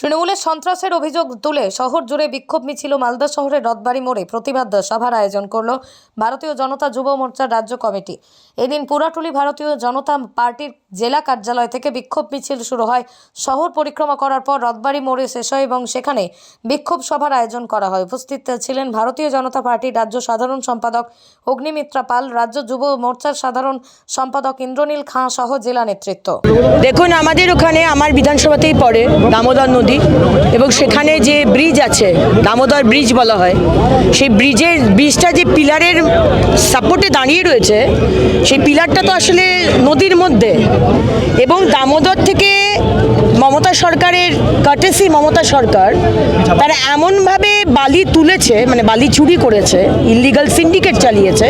তৃণমূলের সন্ত্রাসের অভিযোগ তুলে শহর জুড়ে বিক্ষোভ মিছিল মালদা শহরের রথবাড়ি মোড়ে প্রতিবাদ সভার আয়োজন করল ভারতীয় জনতা যুব মোর্চার রাজ্য কমিটি। এদিন পুরাটুলি ভারতীয় জনতা পার্টির জেলা কার্যালয় থেকে বিক্ষোভ মিছিল শুরু হয়। শহর পরিক্রমা করার পর রথবাড়ি মোড়ে শেষ হয় এবং সেখানে বিক্ষোভ সভার আয়োজন করা হয়। উপস্থিত ছিলেন ভারতীয় জনতা পার্টির রাজ্য সাধারণ সম্পাদক অগ্নিমিত্রা পাল, রাজ্য যুব মোর্চার সাধারণ সম্পাদক ইন্দ্রনীল খাঁ সহ জেলা নেতৃত্ব। দেখুন, আমাদের ওখানে আমার বিধানসভাতেই পড়ে দামোদর নদী এবং সেখানে যে ব্রিজ আছে, দামোদর ব্রিজ বলা হয়, সেই ব্রিজের ব্রিজটা যে পিলারের সাপোর্টে দাঁড়িয়ে রয়েছে, সেই পিলারটা তো আসলে নদীর মধ্যে। এবং দামোদর থেকে মমতা সরকারের কাটেসি মমতা সরকার, তারা এমনভাবে বালি তুলেছে মানে বালি চুরি করেছে ইলিগাল সিন্ডিকেট চালিয়েছে,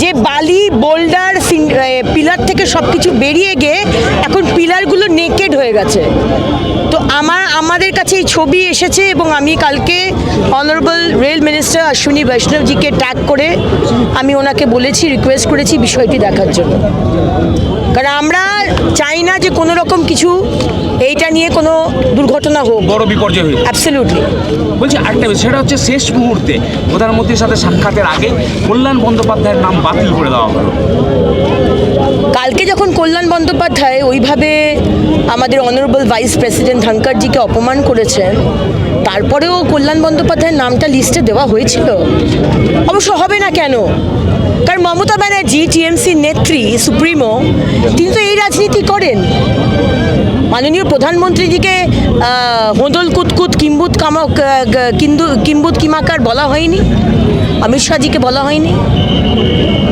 যে বালি বোল্ডার পিলার থেকে সব কিছু বেরিয়ে গিয়ে এখন পিলারগুলো নেকেড হয়ে গেছে। তো আমার, আমাদের কাছে এই ছবি এসেছে এবং আমি কালকে অনারেবল রেল মিনিস্টার অশ্বিনী বৈষ্ণবজিকে ট্যাগ করে আমি ওনাকে বলেছি রিকোয়েস্ট করেছি বিষয়টি দেখার জন্য। কারণ আমরা চাই না যে কোনো রকম কিছু এইটা নিয়ে কোনো দুর্ঘটনা হোক। বড় বিপর্যয় হোক অ্যাবসলিউটলি বলছি আরেকটা সেটা হচ্ছে শেষ মুহূর্তে প্রধানমন্ত্রীর সাথে সাক্ষাতের আগে কল্যাণ বন্দ্যোপাধ্যায়ের নাম বাতিল করে দেওয়া হলো। কালকে যখন কল্যাণ বন্দ্যোপাধ্যায় ওইভাবে আমাদের অনারেবল ভাইস প্রেসিডেন্ট ধনকারজিকে অপমান করেছেন তারপরেও কল্যাণ বন্দ্যোপাধ্যায়ের নামটা লিস্টে দেওয়া হয়েছিল। অবশ্য হবে না কেন? কারণ মমতা ব্যানার্জি টিএমসি নেত্রী সুপ্রিমো তিনি মাননীয় প্রধানমন্ত্রীজিকে হোদল কুতকুত কিম্বুত কামক কিন্দু কিম্বুত কিমাকার বলা হয়নি? অমিত শাহজিকে বলা হয়নি?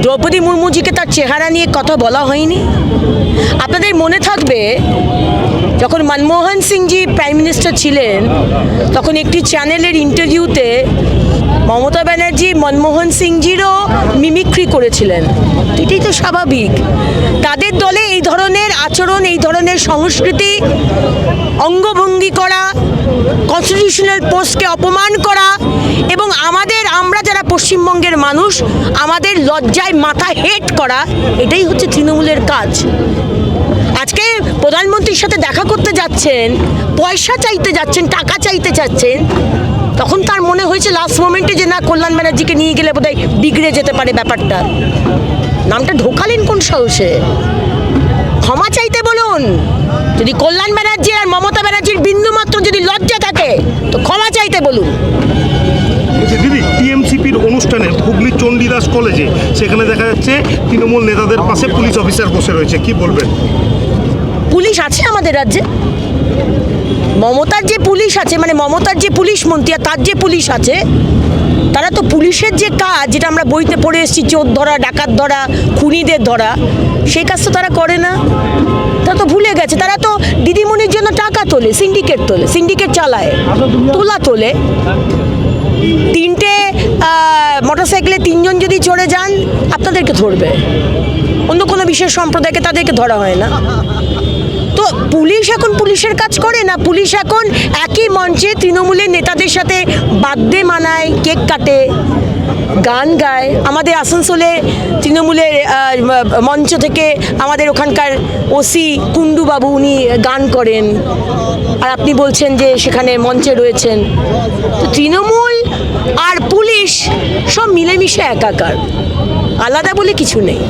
দ্রৌপদী মুর্মুজিকে তার চেহারা নিয়ে কথা বলা হয়নি? আপনাদের মনে থাকবে, যখন মনমোহন সিংজি প্রাইম মিনিস্টার ছিলেন, তখন একটি চ্যানেলের ইন্টারভিউতে মমতা ব্যানার্জি, মনমোহন সিংজিরও মিমিক্রি করেছিলেন। এটাই তো স্বাভাবিক। তাদের দলে এই ধরনের আচরণ, এই ধরনের সংস্কৃতি, অঙ্গভঙ্গি করা কনস্টিটিউশনাল পোস্টকে অপমান করা এবং আমাদের, আমরা যারা পশ্চিমবঙ্গের মানুষ, আমাদের লজ্জায় মাথা হেট করা, এটাই হচ্ছে তৃণমূলের কাজ। আজকে প্রধানমন্ত্রীর সাথে দেখা করতে যাচ্ছেন, পয়সা চাইতে যাচ্ছেন, টাকা চাইতে যাচ্ছেন তখন তার মনে হয়েছে লাস্ট মোমেন্টে যে না কল্যাণ ব্যানার্জিকে নিয়ে গেলে বোধহয় বিগড়ে যেতে পারে ব্যাপারটা। নামটা ঢোকালেন কোন সাহসে? ক্ষমা চাইতে বলুন যদি কল্যাণ ব্যানার্জি আর মমতা ব্যানার্জির বিন্দুমাত্র যদি লজ্জা থাকে তো ক্ষমা চাইতে বলুন। বলছি, দিদি টিএমসিপির অনুষ্ঠানে হুগলি চণ্ডীদাস কলেজে সেখানে দেখা যাচ্ছে তৃণমূল নেতাদের পাশে পুলিশ অফিসার বসে রয়েছে কি বলবেন? পুলিশ আছে আমাদের রাজ্যে? মমতার যে পুলিশ আছে মানে মমতার যে পুলিশ মন্ত্রী আর তার যে পুলিশ আছে, তারা তো পুলিশের যে কাজ, যেটা আমরা বইতে পড়ে এসেছি, চোর ধরা, ডাকাত ধরা, খুনিদের ধরা, সেই কাজ তো তারা করে না। তারা তো ভুলে গেছে। তারা তো দিদিমণির জন্য টাকা তোলে সিন্ডিকেট তোলে সিন্ডিকেট চালায়, তোলা তোলে। তিনটে মোটরসাইকেলে তিনজন যদি চড়ে যান, আপনাদেরকে ধরবে। অন্য কোনো বিশেষ সম্প্রদায়কে তাদেরকে ধরা হয় না। পুলিশ এখন পুলিশের কাজ করে না? পুলিশ এখন একই মঞ্চে তৃণমূলের নেতাদের সাথে বাদ্যে মানায়, কেক কাটে। গান গায়। আমাদের আসানসোলে তৃণমূলের মঞ্চ থেকে আমাদের ওখানকার ওসি কুণ্ডুবাবু উনি গান করেন। আর আপনি বলছেন যে সেখানে মঞ্চে রয়েছেন। তো তৃণমূল আর পুলিশ সব মিলেমিশে একাকার। আলাদা বলে কিছু নেই।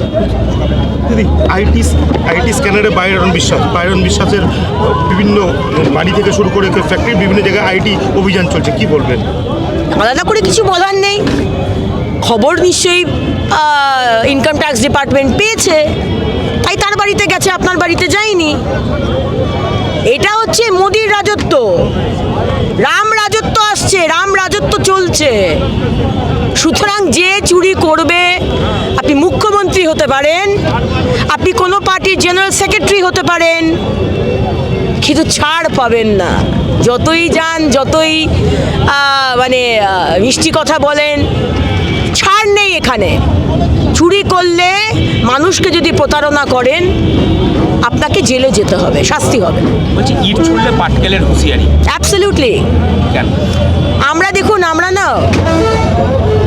দিদি আইটি আইটি স্ক্যানারে বাইরন বিশ্বাস বাইরন বিশ্বাসের বিভিন্ন বাড়ি থেকে শুরু করে ফ্যাক্টরির বিভিন্ন জায়গায় আইটি অভিযান চলছে কি বলবেন? আলাদা করে কিছু বলার নেই। খবর নিশ্চয়ই ইনকাম ট্যাক্স ডিপার্টমেন্ট পেয়েছে। তাই তার বাড়িতে গেছে, আপনার বাড়িতে যায়নি। এটা হচ্ছে মোদির রাজত্ব। রাম রাজত্ব আসছে, রাম রাজত্ব চলছে। সুতরাং যে চুরি করবে, আপনি মুখ্যমন্ত্রী হতে পারেন, আপনি কোনো পার্টির জেনারেল সেক্রেটারি হতে পারেন, কিন্তু ছাড় পাবেন না। যতই যান, যতই মানে মিষ্টি কথা বলেন এখানে। চুরি করলে মানুষকে যদি প্রতারণা করেন আপনাকে জেলে যেতে হবে শাস্তি হবে। বলছি ইট ছুড়লে পাটকেলের হুঁশিয়ারি। অ্যাবসলিউটলি আমরা দেখুন আমরা না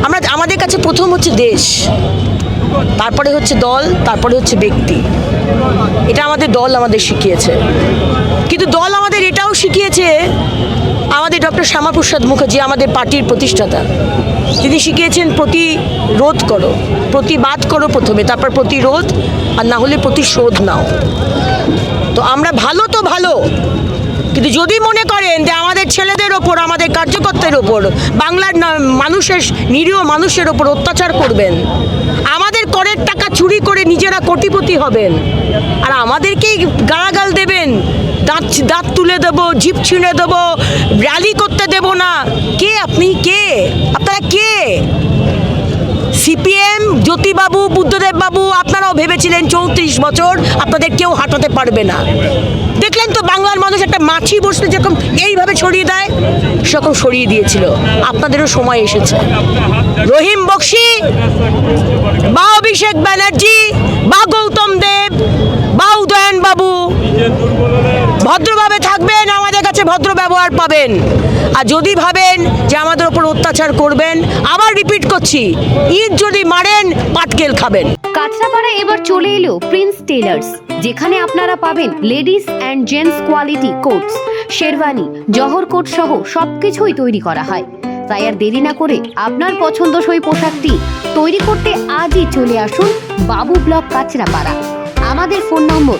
আমরা আমাদের কাছে প্রথম হচ্ছে দেশ তারপরে হচ্ছে দল তারপরে হচ্ছে ব্যক্তি। এটা আমাদের দল আমাদের শিখিয়েছে। কিন্তু দল আমাদের এটাও শিখিয়েছে আমাদের ডক্টর শ্যামাপ্রসাদ মুখার্জি আমাদের পার্টির প্রতিষ্ঠাতা। তিনি শিখিয়েছেন প্রতিরোধ করো, প্রতিবাদ করো প্রথমে, তারপর প্রতিরোধ, আর না হলে প্রতিশোধ নাও। তো আমরা ভালো তো ভালো, কিন্তু যদি মনে করেন যে আমাদের ছেলেদের ওপর, আমাদের কার্যকর্তার ওপর, বাংলার মানুষের, নিরীহ মানুষের ওপর অত্যাচার করবেন, আমাদের করের টাকা চুরি করে নিজেরা কোটিপতি হবেন, আর আমাদেরকেই গালাগাল দেবেন দাঁত দাঁত তুলে দেবো জিপ ছিঁড়ে দেবো র্যালি করতে দেব না। কে আপনি? কে? আপনারা কে? সিপিএম জ্যোতিবাবু বুদ্ধদেব বাবু আপনারাও ভেবেছিলেন চৌত্রিশ বছর আপনাদের কেউ হাঁটাতে পারবে না। দেখলেন তো বাংলার মানুষ একটা মাছি বসলে যেরকম এইভাবে ছড়িয়ে দেয়? সেরকম সরিয়ে দিয়েছিল। আপনাদেরও সময় এসেছে। রহিম বক্সি, বা অভিষেক ব্যানার্জি, বা গৌতম দেব বা উদয়ন বাবু ভদ্রভাবে থাকবেন, আমাদের কাছে ভদ্র ব্যবহার পাবেন। আর যদি ভাবেন যে আমাদের ওপর অত্যাচার করবেন, আবার রিপিট করছি, ঈদ যদি মারেন, পাটকেল খাবেন। কাঁচরাপাড়া এবার চলে এলো প্রিন্স টেলার্স যেখানে আপনারা পাবেন ladies and gents quality coats sherwani, Jawahar coat সহ সবকিছুই তৈরি করা হয়। তাই আর দেরি না করে আপনার পছন্দসই পোশাকটি তৈরি করতে আজই চলে আসুন বাবু ব্লক কাঁচরাপাড়া। আমাদের phone number